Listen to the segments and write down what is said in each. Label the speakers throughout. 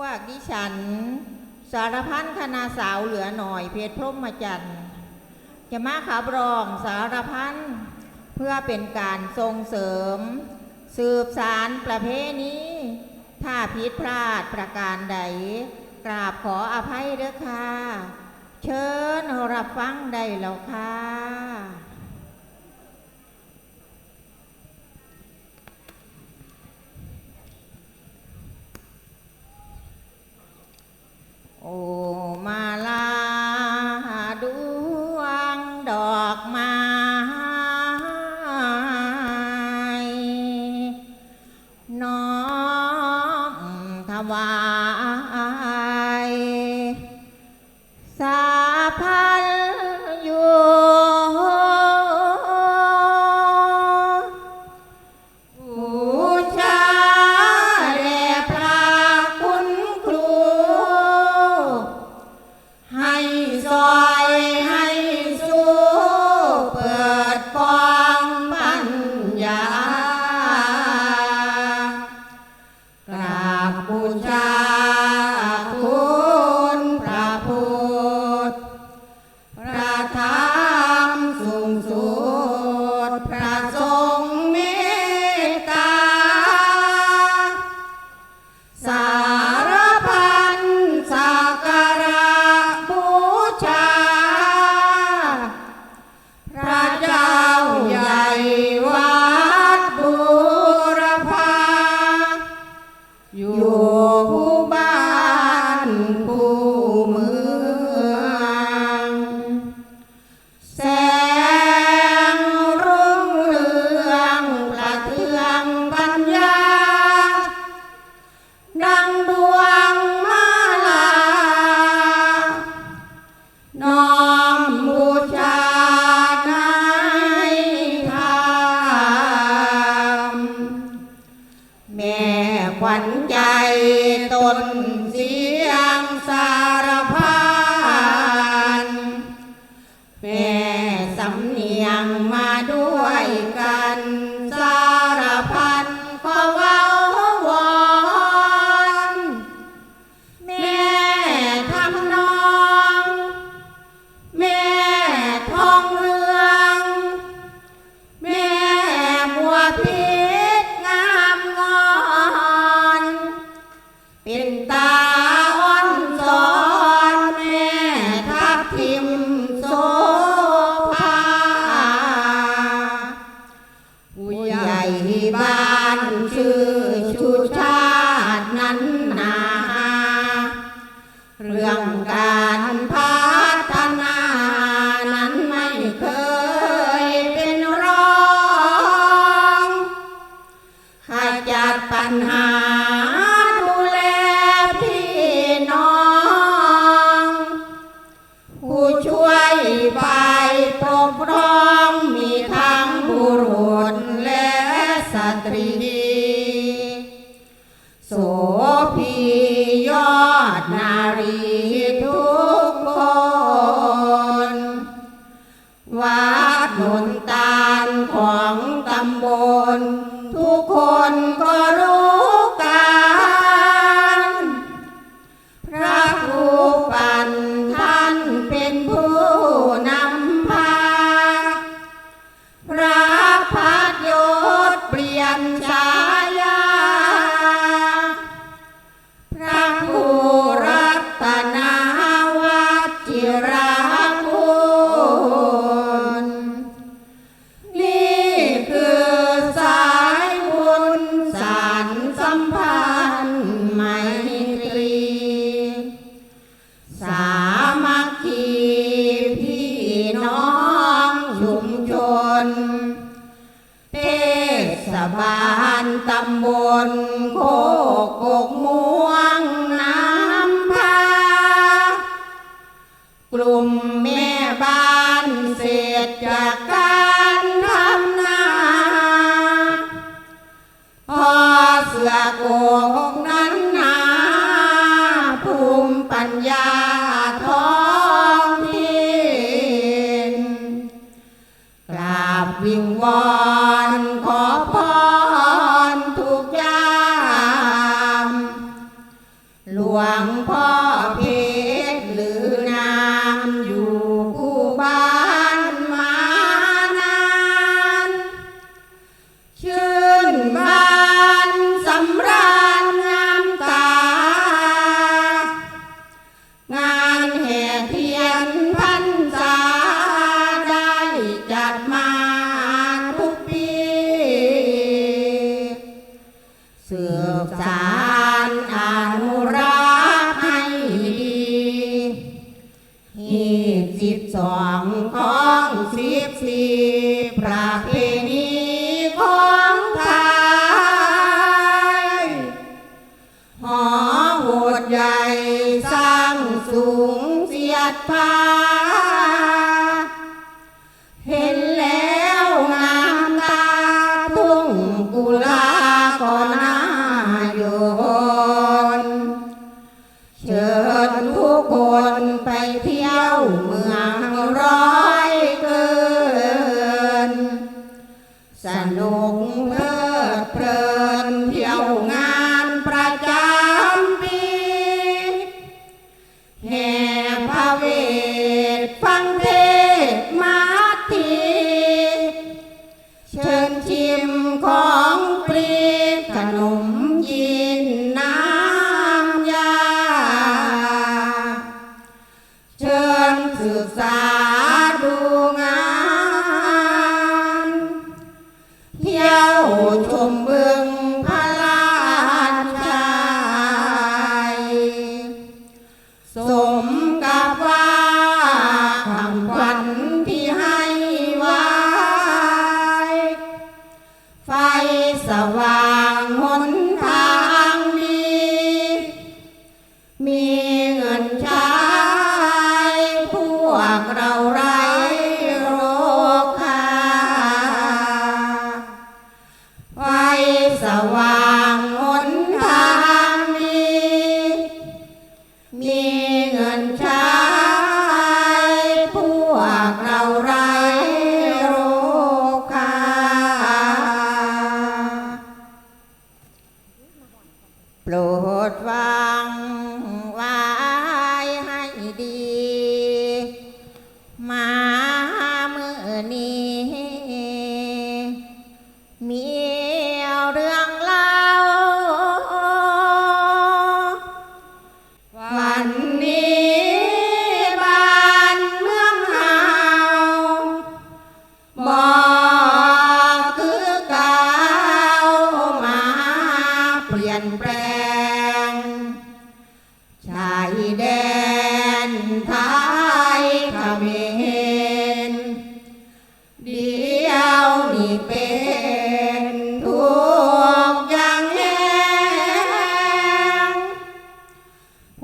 Speaker 1: วกดิฉัน สารพันคณาสาวเหลือหน่อยเพชรพรหมจันทร์จะมาขับรองสารพันเพื่อเป็นการส่งเสริม สืบสารประเพณีถ้าผิดพลาดประการใด กราบขออภัยเด้อค่ะ เชิญรับฟังได้แล้วค่ะ โอมาลาดวงดอกไม้น้อมถวา No. tentar นีโส นโคกกม่วงน้ำพากลุ่มแม่บ้านเศษจากการทำนาพอเสือโก ลิน พ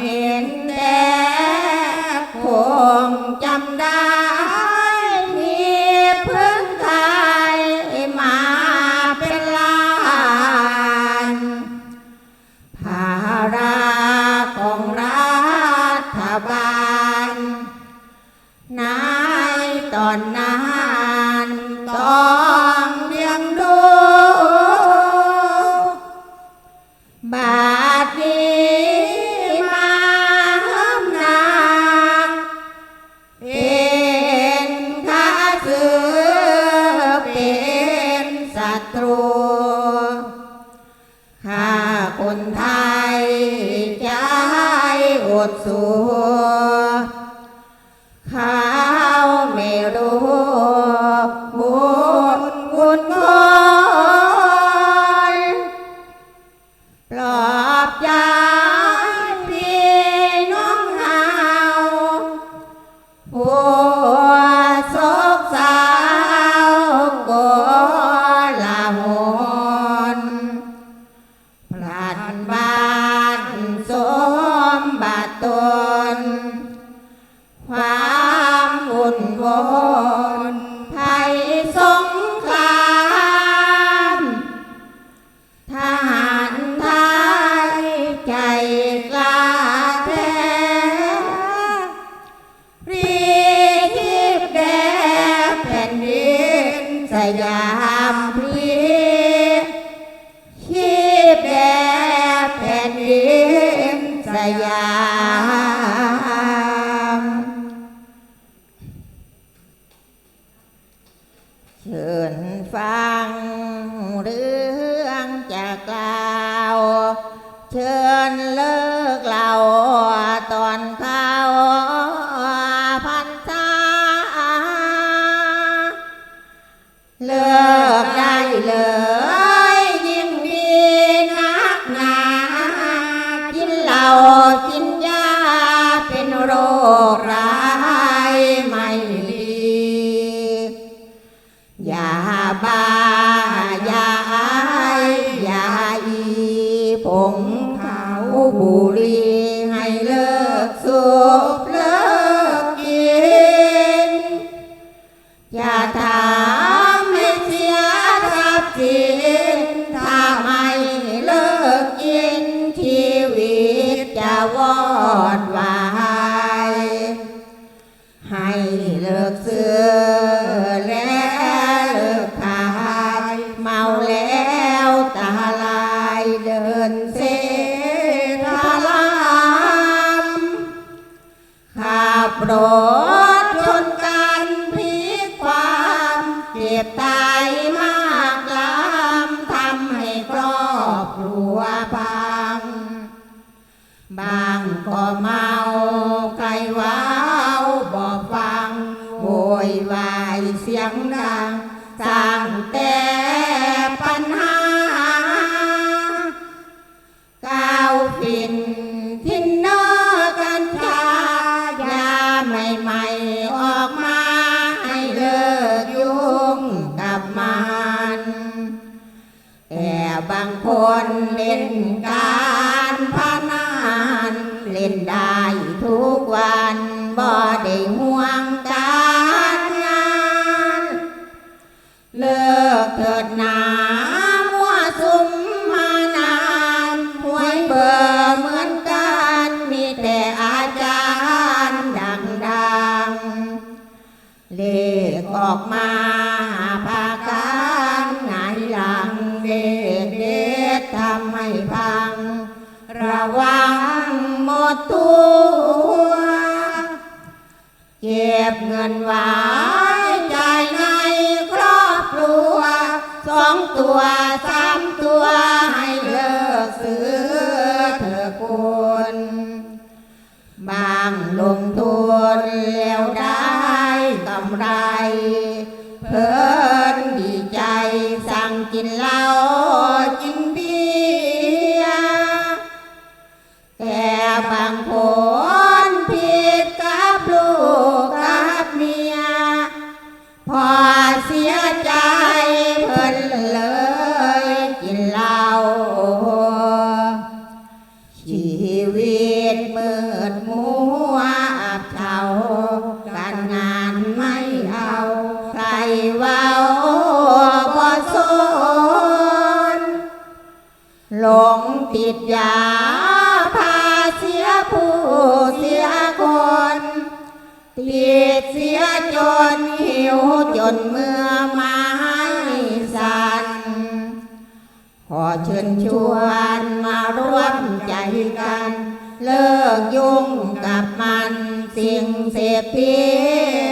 Speaker 1: เห็นแต่คงจำได้ ห้าคนท่า Lord, my เป็นก ไม่พัง ระวังหมดตัวเก็บเงินไว้ใจในครอบครัวสองตัว นหิวจนเมื่อไม้สันขอเชิญชวนมาร่วมใจกัน เลิกยุ่งกับมันสิ่งเสพติด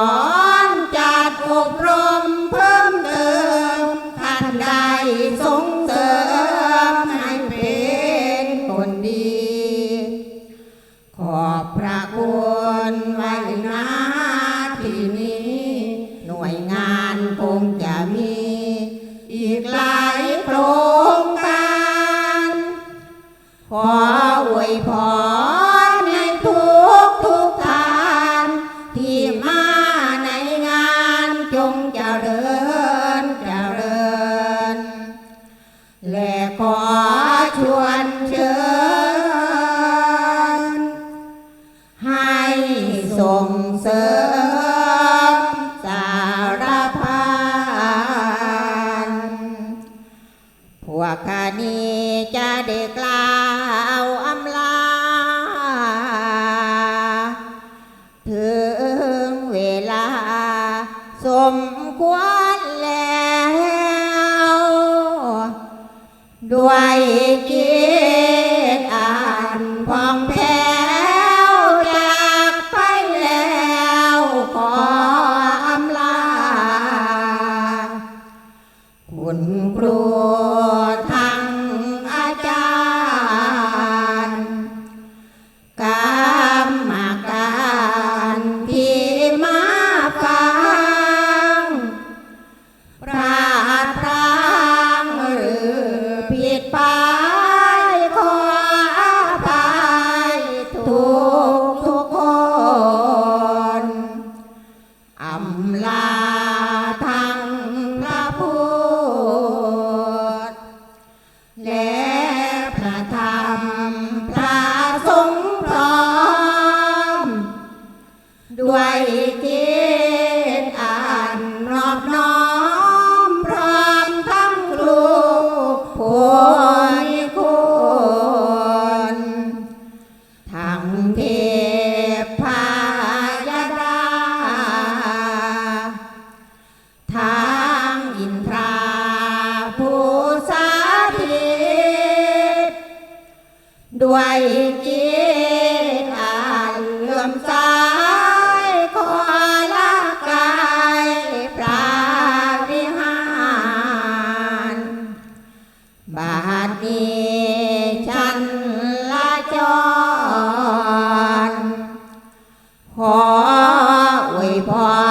Speaker 1: อนจัดอบรม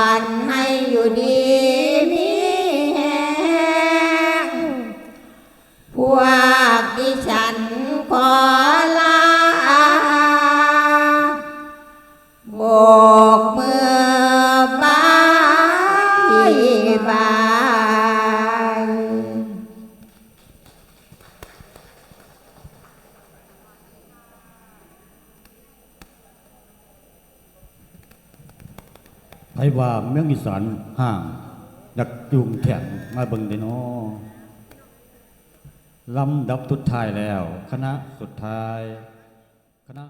Speaker 1: านให้อยู่
Speaker 2: ดี มืองอีสานห่างดักจูงแขนมาเบิ่งได้นาะลำดับสุดท้ายแล้ว คณะสุดท้าย คณะ